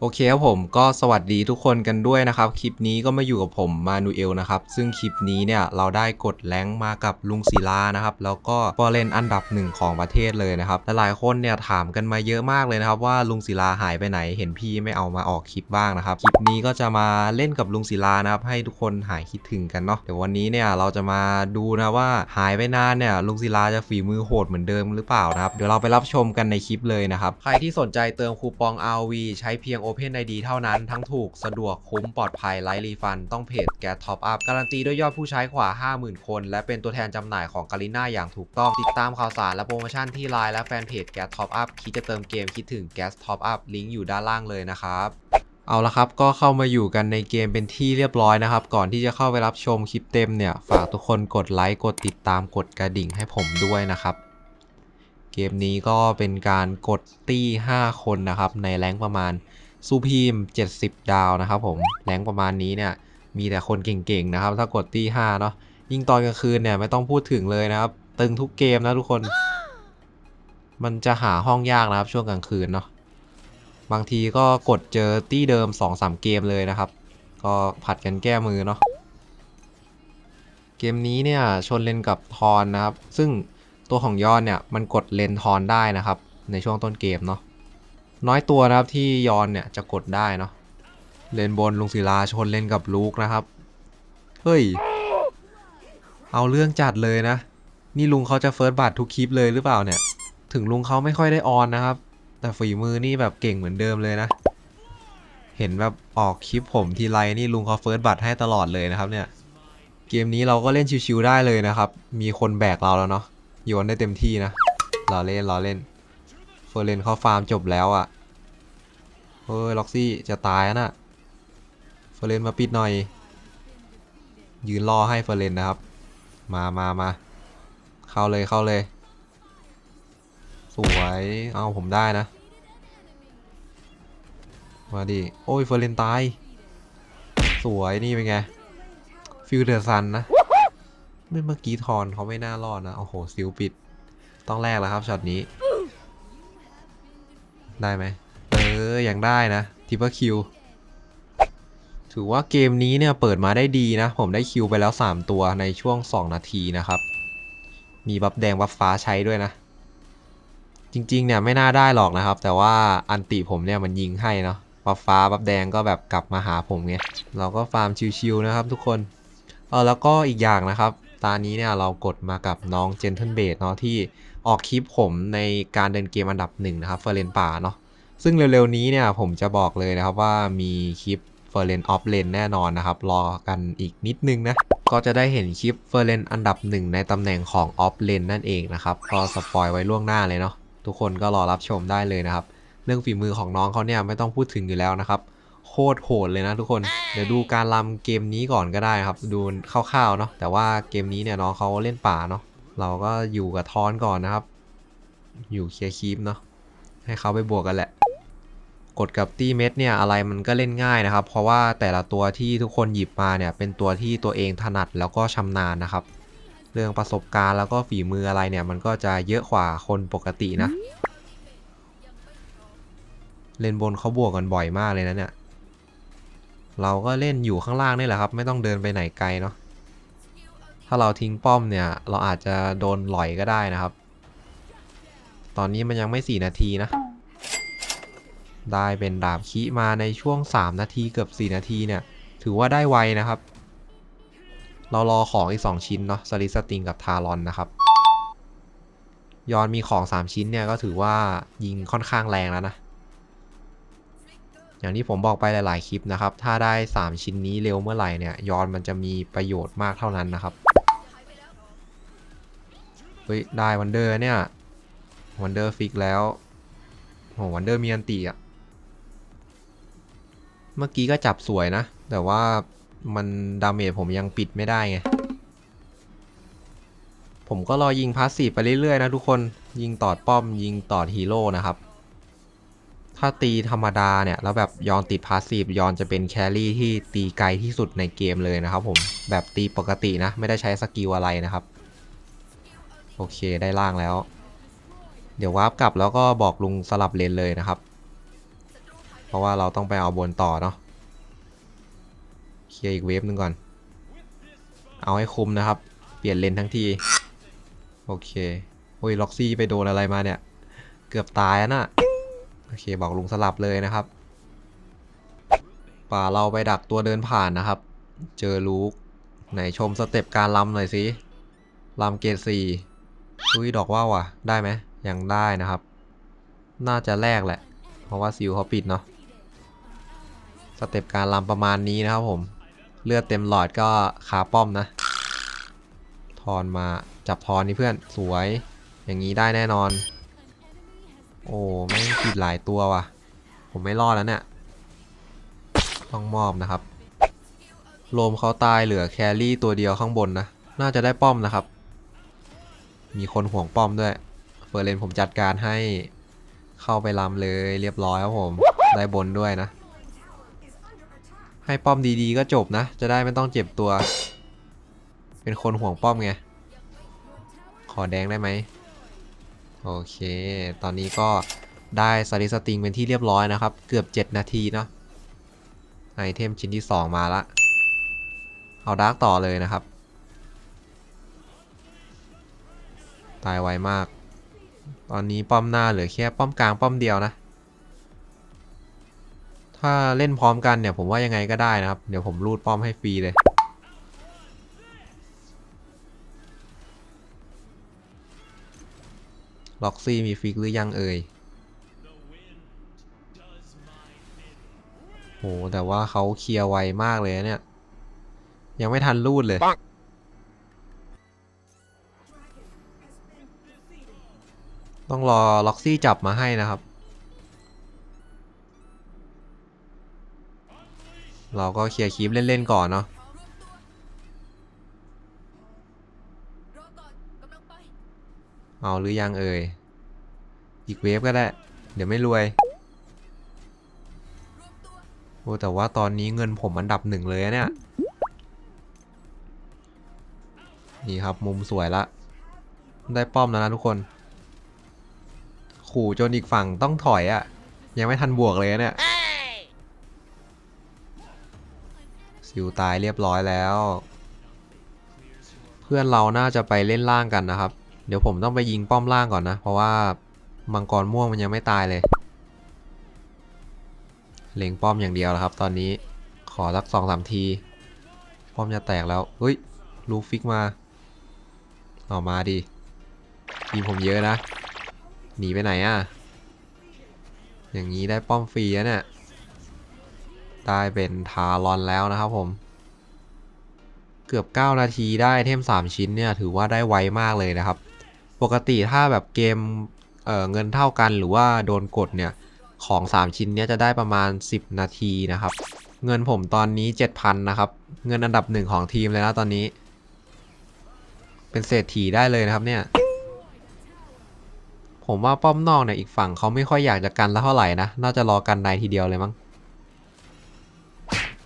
โอเคครับผมก็สวัสดีทุกคนกันด้วยนะครับ คลิปนี้ก็มาอยู่กับผมมานูเอลนะครับ ซึ่งคลิปนี้เนี่ยเราได้กดแรงมากับลุงศิลานะครับ แล้วก็ฟอร์เรนอันดับหนึ่งของประเทศเลยนะครับหลายคนเนี่ยถามกันมาเยอะมากเลยนะครับ ว่าลุงศิลาหายไปไหนเห็นพี่ไม่เอามาออกคลิปบ้างนะครับ คลิปนี้ก็จะมาเล่นกับลุงศิลานะครับ ให้ทุกคนหายคิดถึงกันเนาะเดี๋ยววันนี้เนี่ยเราจะมาดูนะว่าหายไปนานเนี่ยลุงศิลาจะฝีมือโหดเหมือนเดิมหรือเปล่านะครับเดี๋ยวเราไปรับชมกันในคลิปเลยนะครับใครที่สนใจเติมคูปอง RV ใช้เพียง Open ID เท่านั้นทั้งถูกสะดวกคุ้มปลอดภัยไร้รีฟัน ต้องเพจแกท็อปอัพการันตีด้วยยอดผู้ใช้กว่า 50,000 คน และเป็นตัวแทนจำหน่ายของกาลิน่าอย่างถูกต้อง ติดตามข่าวสารและโปรโมชั่นที่ไลน์และแฟนเพจแกท็อปอัพคิดจะเติมเกมคิดถึงแกสท็อปอัพลิงก์อยู่ด้านล่างเลยนะครับเอาละครับก็เข้ามาอยู่กันในเกมเป็นที่เรียบร้อยนะครับ ก่อนที่จะเข้าไปรับชมคลิปเต็มเนี่ย ฝากทุกคนกดไลค์กดติดตามกดกระดิ่งให้ผมด้วยนะครับ เกมนี้ก็เป็นการกดตี้ 5 คนนะครับ ในแรงประมาณ ซูพีม70 ดาวนะครับผมแรงประมาณนี้เนี่ยมีแต่คนเก่งๆนะครับ ถ้ากดตี้5เนาะยิ่งตอนกลางคืนเนี่ยไม่ต้องพูดถึงเลยนะครับ ตึงทุกเกมนะทุกคน มันจะหาห้องยากนะครับช่วงกลางคืนเนาะบางทีก็กดเจอตี้เดิม 2-3 เกมเลยนะครับ ก็ผัดกันแก้มือเนาะเกมนี้เนี่ยชนเลนกับทอนนะครับ ซึ่งตัวของยอนเนี่ยมันกดเลนทอนได้นะครับ ในช่วงต้นเกมเนาะ น้อยตัวนะครับที่ยอนเนี่ยจะกดได้เนาะเลนบนลุงศิลาชนเลนกับลูกนะครับ เฮ้ย เอาเรื่องจัดเลยนะ นี่ลุงเขาจะเฟิร์สบัตทุกคลิปเลยหรือเปล่าเนี่ย ถึงลุงเขาไม่ค่อยได้ออนนะครับ แต่ฝีมือนี่แบบเก่งเหมือนเดิมเลยนะ เห็นแบบออกคลิปผมทีไรนี่ลุงเขาเฟิร์สบัตให้ตลอดเลยนะครับเนี่ย เกมนี้เราก็เล่นชิวๆได้เลยนะครับ มีคนแบกเราแล้วเนาะโยนได้เต็มที่นะเราเล่นเราเล่น อร์เรนเขาฟาร์มจบแล้วอะ่ะเฮ้ยล็อกซี่จะตายนะเฟอร์เรนมาปิดหน่อย ยืนรอให้เฟอร์เรนนะครับ มามามาเข้าเลยเข้าเลย สวย เอาผมได้นะ มาดิ โอ้ยเฟอร์เรนตาย สวยนี่เป็นไง ฟิลเดอร์ซันนะ ไม่เมื่อกี้ทอนเขาไม่น่ารอดนะ โอ้โหซิลปิด ต้องแลกแล้วครับช็อตนี้ ได้ไหมเออยังได้นะทิปเปอร์คิวถือว่าเกมนี้เนี่ยเปิดมาได้ดีนะ ผมได้คิวไปแล้ว 3 ตัวในช่วง 2 นาทีนะครับ มีบัฟแดงบัฟฟ้าใช้ด้วยนะ จริงๆเนี่ยไม่น่าได้หรอกนะครับ แต่ว่าอันติผมเนี่ยมันยิงให้เนาะบัฟฟ้าบัฟแดงก็แบบกลับมาหาผมไงเราก็ฟาร์มชิวๆนะครับทุกคนเออแล้วก็อีกอย่างนะครับ ตานี้เนี่ยเรากดมากับน้องเจนเทนเบดเนาะที่ ออกคลิปผมในการเดินเกมอันดับหนึ่งนะครับเฟอร์เรนป่าเนาะซึ่งเร็วๆนี้เนี่ยผมจะบอกเลยนะครับว่ามีคลิปเฟอร์เรนออฟเลนแน่นอนนะครับ รอกันอีกนิดนึงนะ ก็จะได้เห็นคลิปเฟอร์เรนอันดับหนึ่งในตำแหน่งของออฟเลนนั่นเองนะครับก็สปอยไว้ล่วงหน้าเลยเนาะทุกคนก็รอรับชมได้เลยนะครับ เรื่องฝีมือของน้องเขาเนี่ยไม่ต้องพูดถึงอยู่แล้วนะครับโคตรโหดเลยนะทุกคน เดี๋ยวดูการรำเกมนี้ก่อนก็ได้ครับ ดูคร่าวๆเนาะแต่ว่าเกมนี้เนี่ยน้องเขาเล่นป่าเนาะ เราก็อยู่กับทอนก่อนนะครับ อยู่เคลียร์คีปเนาะให้เขาไปบวกกันแหละ กดกับตี้เม็ดเนี่ยอะไรมันก็เล่นง่ายนะครับ เพราะว่าแต่ละตัวที่ทุกคนหยิบมาเนี่ยเป็นตัวที่ตัวเองถนัดแล้วก็ชำนาญนะครับ เรื่องประสบการณ์แล้วก็ฝีมืออะไรเนี่ยมันก็จะเยอะกว่าคนปกตินะเล่นบนเขาบวกกันบ่อยมากเลยนะเนี่ย เราก็เล่นอยู่ข้างล่างนี่แหละครับ ไม่ต้องเดินไปไหนไกลเนาะ ถ้าเราทิ้งป้อมเนี่ย เราอาจจะโดนหลอยก็ได้นะครับ ตอนนี้มันยังไม่ 4 นาทีนะ ได้เป็นดาบคีมาในช่วง 3 นาทีเกือบ 4 นาทีเนี่ย ถือว่าได้ไวนะครับ เรารอของอีก 2 ชิ้นเนาะสลิสติงกับทารอนนะครับ ยอนมีของ 3 ชิ้นเนี่ยก็ถือว่ายิงค่อนข้างแรงแล้วนะ อย่างที่ผมบอกไปหลาย ๆ คลิปนะครับ ถ้าได้ 3 ชิ้นนี้เร็วเมื่อไหร่เนี่ย ยอนมันจะมีประโยชน์มากเท่านั้นนะครับ เฮ้ย ได้วันเดอร์เนี่ยวันเดอร์ฟิกแล้วโหวันเดอร์มีอันตีอะเมื่อกี้ก็จับสวยนะ แต่ว่ามันดาเมจผมยังปิดไม่ได้ไง ผมก็รอยิงพาสซีฟไปเรื่อยๆนะทุกคน ยิงตอดป้อมยิงตอดฮีโร่นะครับ ถ้าตีธรรมดาเนี่ย แล้วแบบยอนติดพาสซีฟยอนจะเป็นแครี่ที่ตีไกลที่สุดในเกมเลยนะครับผม แบบตีปกตินะ ไม่ได้ใช้สกิลอะไรนะครับ โอเคได้ล่างแล้ว เดี๋ยววาร์ปกลับแล้วก็บอกลุงสลับเลนเลยนะครับ เพราะว่าเราต้องไปเอาบนต่อเนาะเคลียร์อีกเวฟหนึ่งก่อน เอาให้คุมนะครับ เปลี่ยนเลนทั้งที โอเคโอ้ยล็อกซี่ไปโดนอะไรมาเนี่ย เกือบตายอะน่ะ โอเคบอกลุงสลับเลยนะครับ ป่าเราไปดักตัวเดินผ่านนะครับ เจอลูก ไหนชมสเต็ปการลำหน่อยสิลำเกรดสี่ อุ้ยดอกว่าวอะ ได้ไหมยังได้นะครับ น่าจะแลกแหละ เพราะว่าซิลเขาปิดเนาะสเต็ปการลำประมาณนี้นะครับผม เลือดเต็มหลอดก็ขาป้อมนะ ทอนมาจับทอนนี่เพื่อนสวย อย่างนี้ได้แน่นอน โอ้ไม่งปิดหลายตัวว่ะ ผมไม่รอดแล้วเนี่ย ต้องมอบนะครับโลมเขาตายเหลือแครี่ตัวเดียวข้างบนนะ น่าจะได้ป้อมนะครับ มีคนห่วงป้อมด้วยเฟอร์เรนผมจัดการให้เข้าไปลำเลยเรียบร้อยครับผม ได้บนด้วยนะ ให้ป้อมดีๆก็จบนะ จะได้ไม่ต้องเจ็บตัว เป็นคนห่วงป้อมไง ขอแดงได้ไหม โอเค ตอนนี้ก็ได้สลิสติงเป็นที่เรียบร้อยนะครับ เกือบ 7 นาทีเนาะไอเทมชิ้นที่ 2 มาละ เอาดาร์กต่อเลยนะครับ ตายไวมาก ตอนนี้ป้อมหน้าเหลือแค่ป้อมกลางป้อมเดียวนะ ถ้าเล่นพร้อมกันเนี่ยผมว่ายังไงก็ได้นะครับ เดี๋ยวผมรูดป้อมให้ฟรีเลยล็อกซี่มีฟิกหรือยังเอ่ยโหแต่ว่าเขาเคลียร์ไวมากเลยเนี่ย ยังไม่ทันรูดเลย ต้องรอล็อกซี่จับมาให้นะครับ เราก็เคลียร์คลิปเล่น ๆ ก่อนเนาะเอาหรือยังเอ่ย อีกเวฟก็ได้ เดี๋ยวไม่รวย โอ้แต่ว่าตอนนี้เงินผมอันดับหนึ่งเลยเนี่ย นี่ครับมุมสวยละ ได้ป้อมแล้วนะทุกคน ขู่จนอีกฝั่งต้องถอยอะ่ะ ยังไม่ทันบวกเลยเนี่ยซิวตายเรียบร้อยแล้ว เพื่อนเราน่าจะไปเล่นล่างกันนะครับ เดี๋ยวผมต้องไปยิงป้อมล่างก่อนนะ เพราะว่ามังกรม่วงมันยังไม่ตายเลย เล็งป้อมอย่างเดียวแล้วครับ ตอนนี้ขอสักสองสามที ป้อมจะแตกแล้วเฮ้ยลูกฟิกมา ออกมาดิทีมผมเยอะนะ หนีไปไหนอะ่ะ อย่างนี้ได้ป้อมฟรีแล้วเนี่ย ได้เป็นทารอนแล้วนะครับผม เกือบ 9 นาทีได้เทม 3 ชิ้นเนี่ย ถือว่าได้ไวมากเลยนะครับ ปกติถ้าแบบเกมเเงินเท่ากันหรือว่าโดนกดเนี่ย ของ 3 ชิ้นเนี้ยจะได้ประมาณ 10 นาทีนะครับ เงินผมตอนนี้ 7,000 นะครับ เงินอันดับหนึ่งของทีมเลยนะตอนนี้ เป็นเศรษฐีได้เลยนะครับเนี่ย ผมว่าป้อมนอกเนี่ยอีกฝั่งเขาไม่ค่อยอยากจะกันแล้วเท่าไหร่นะ น่าจะรอกันในทีเดียวเลยมั้ง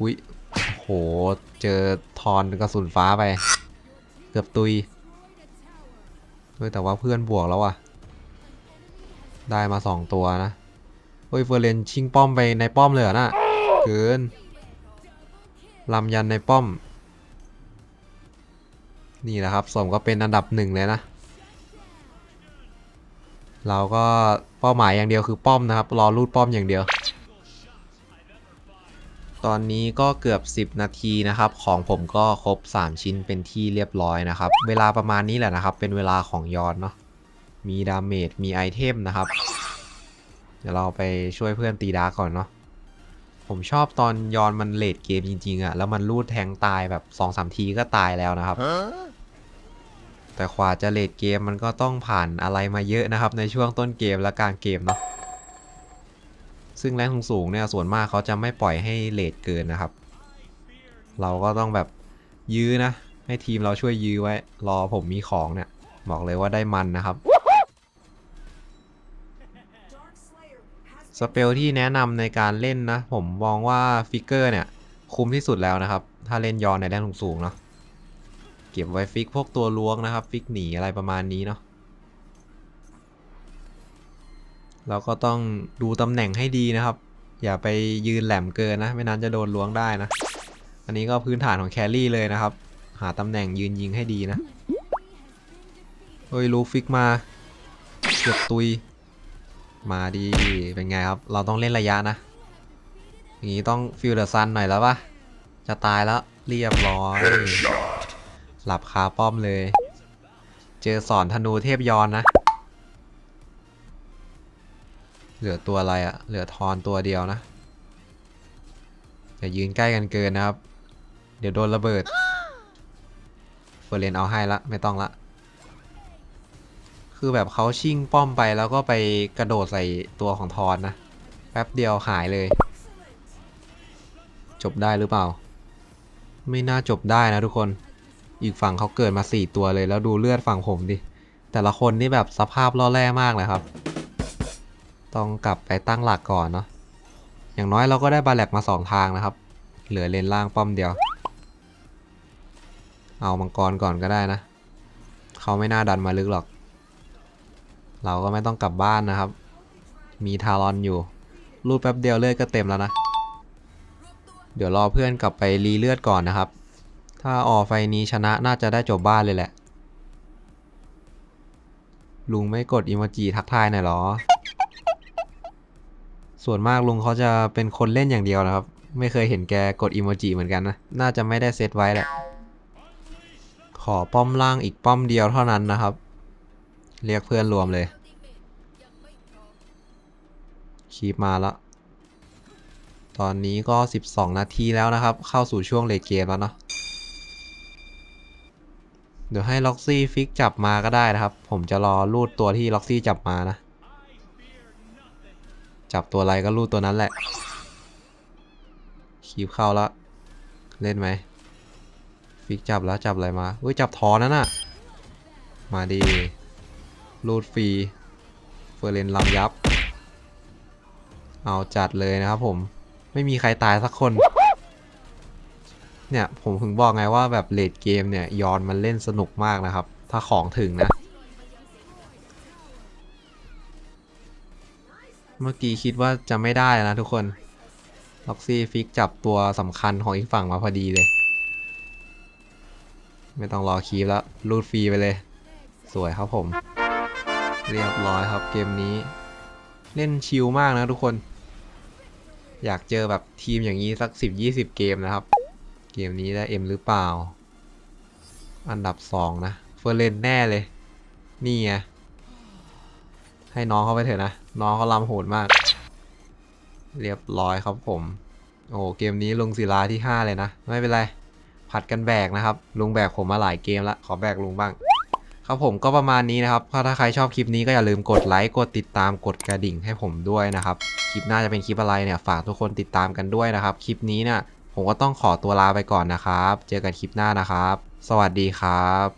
อุ้ยโห เจอทอนกระสุนฟ้าไป เกือบตุยด้วยแต่ว่าเพื่อนบวกแล้วอะได้มาสองตัวนะเฮ้ยเฟอร์เรนชิงป้อมไปในป้อมเลยเหรอนะเกินลำยันในป้อม นี่แหละครับสมก็เป็นอันดับหนึ่งเลยนะ เราก็เป้าหมายอย่างเดียวคือป้อมนะครับ รอรูดป้อมอย่างเดียว ตอนนี้ก็เกือบ 10 นาทีนะครับ ของผมก็ครบ 3 ชิ้นเป็นที่เรียบร้อยนะครับ เวลาประมาณนี้แหละนะครับ เป็นเวลาของยอนเนาะมีดาเมจมีไอเทมนะครับ เดี๋ยวเราไปช่วยเพื่อนตีดารก่อนเนาะผมชอบตอนยอนมันเลดเกมจริงๆอะแล้วมันรูดแทงตายแบบ2อสทีก็ตายแล้วนะครับ แต่กว่าจะเลดเกมมันก็ต้องผ่านอะไรมาเยอะนะครับในช่วงต้นเกมและกลางเกมเนาะซึ่งแรงสูงๆเนี่ยส่วนมากเขาจะไม่ปล่อยให้เลทเกินนะครับ เราก็ต้องแบบยื้อนะ ให้ทีมเราช่วยยื้อไว้ รอผมมีของเนี่ย บอกเลยว่าได้มันนะครับ สเปลที่แนะนำในการเล่นนะ ผมมองว่าฟิกเกอร์เนี่ย คุ้มที่สุดแล้วนะครับ ถ้าเล่นยอนในแรงสูงๆเนาะ เก็บไว้ฟิกพวกตัวล้วงนะครับ ฟิกหนีอะไรประมาณนี้เนาะเราก็ต้องดูตำแหน่งให้ดีนะครับ อย่าไปยืนแหลมเกินนะ ไม่นั้นจะโดนล้วงได้นะ อันนี้ก็พื้นฐานของแครี่เลยนะครับ หาตำแหน่งยืนยิงให้ดีนะเฮ้ยลูฟิกมาเกือบตุย มาดี เป็นไงครับ เราต้องเล่นระยะนะ อย่างนี้ต้องฟิลเดอร์ซันหน่อยแล้วปะจะตายแล้วเรียบร้อย หลับคาป้อมเลย เจอสอนธนูเทพยอนนะ เหลือตัวอะไรอะเหลือทอนตัวเดียวนะอย่ายืนใกล้กันเกินนะครับ เดี๋ยวโดนระเบิดเฟอร์เรนเอาให้ละ ไม่ต้องละ คือแบบเขาชิ่งป้อมไปแล้วก็ไปกระโดดใส่ตัวของทอนนะ แป๊บเดียวหายเลย จบได้หรือเปล่า ไม่น่าจบได้นะทุกคน อีกฝั่งเขาเกิดมาสี่ตัวเลยแล้วดูเลือดฝั่งผมดิ แต่ละคนนี่แบบสภาพล่อแร่มากเลยครับ ต้องกลับไปตั้งหลักก่อนเนาะ อย่างน้อยเราก็ได้บาแลกมาสองทางนะครับ เหลือเลนล่างป้อมเดียว เอามังกรก่อนก็ได้นะ เขาไม่น่าดันมาลึกหรอก เราก็ไม่ต้องกลับบ้านนะครับ มีทารอนอยู่ รูดแป๊บเดียวเลือดก็เต็มแล้วนะ เดี๋ยวรอเพื่อนกลับไปรีเลือดก่อนนะครับ ถ้าออไฟนี้ชนะน่าจะได้จบบ้านเลยแหละ ลุงไม่กดอิโมจิทักทายหน่อยเหรอ ส่วนมากลุงเขาจะเป็นคนเล่นอย่างเดียวนะครับ ไม่เคยเห็นแกกดอิโมจิเหมือนกันนะ น่าจะไม่ได้เซตไว้แหละ ขอป้อมล่างอีกป้อมเดียวเท่านั้นนะครับ เรียกเพื่อนรวมเลย คีบมาแล้วตอนนี้ก็ 12 นาทีแล้วนะครับ เข้าสู่ช่วงเลเกมแล้วเนาะ เดี๋ยวให้ล็อกซี่ฟิกจับมาก็ได้นะครับ ผมจะรอรูดตัวที่ล็อกซี่จับมานะ จับตัวอะไรก็รูดตัวนั้นแหละ คีบเข้าแล้วเล่นไหม ฟิกจับแล้วจับอะไรมาอุ้ยจับทอนั่นน่ะ มาดี รูดฟรี เฟอร์เรนลำยับ เอาจัดเลยนะครับผม ไม่มีใครตายสักคน เนี่ยผมถึงบอกไงว่าแบบเลดเกมเนี่ยยอนมันเล่นสนุกมากนะครับ ถ้าของถึงนะ เมื่อกี้คิดว่าจะไม่ได้นะทุกคนล็อกซี่ฟิกจับตัวสำคัญของอีกฝั่งมาพอดีเลย ไม่ต้องรอคีบแล้วรูดฟรีไปเลย สวยครับผม เรียบร้อยครับเกมนี้ เล่นชิลมากนะทุกคน อยากเจอแบบทีมอย่างนี้สัก 10-20 เกมนะครับ เกมนี้ได้เอ็มหรือเปล่า อันดับ2นะ เฟอร์เรนแน่เลย นี่ไง ให้น้องเขาไปเถอะนะ น้องเขาลำโหดมาก เรียบร้อยครับผม โอ้เกมนี้ลุงศิลาที่ 5 เลยนะ ไม่เป็นไร ผัดกันแบกนะครับ ลุงแบกผมมาหลายเกมล้วขอแบกลุงบ้างครับผมก็ประมาณนี้นะครับ ถ้าใครชอบคลิปนี้ก็อย่าลืมกดไลค์ กดติดตาม กดกระดิ่งให้ผมด้วยนะครับ คลิปหน้าจะเป็นคลิปอะไรเนี่ย ฝากทุกคนติดตามกันด้วยนะครับ คลิปนี้เนี่ย ผมก็ต้องขอตัวลาไปก่อนนะครับ เจอกันคลิปหน้านะครับ สวัสดีครับ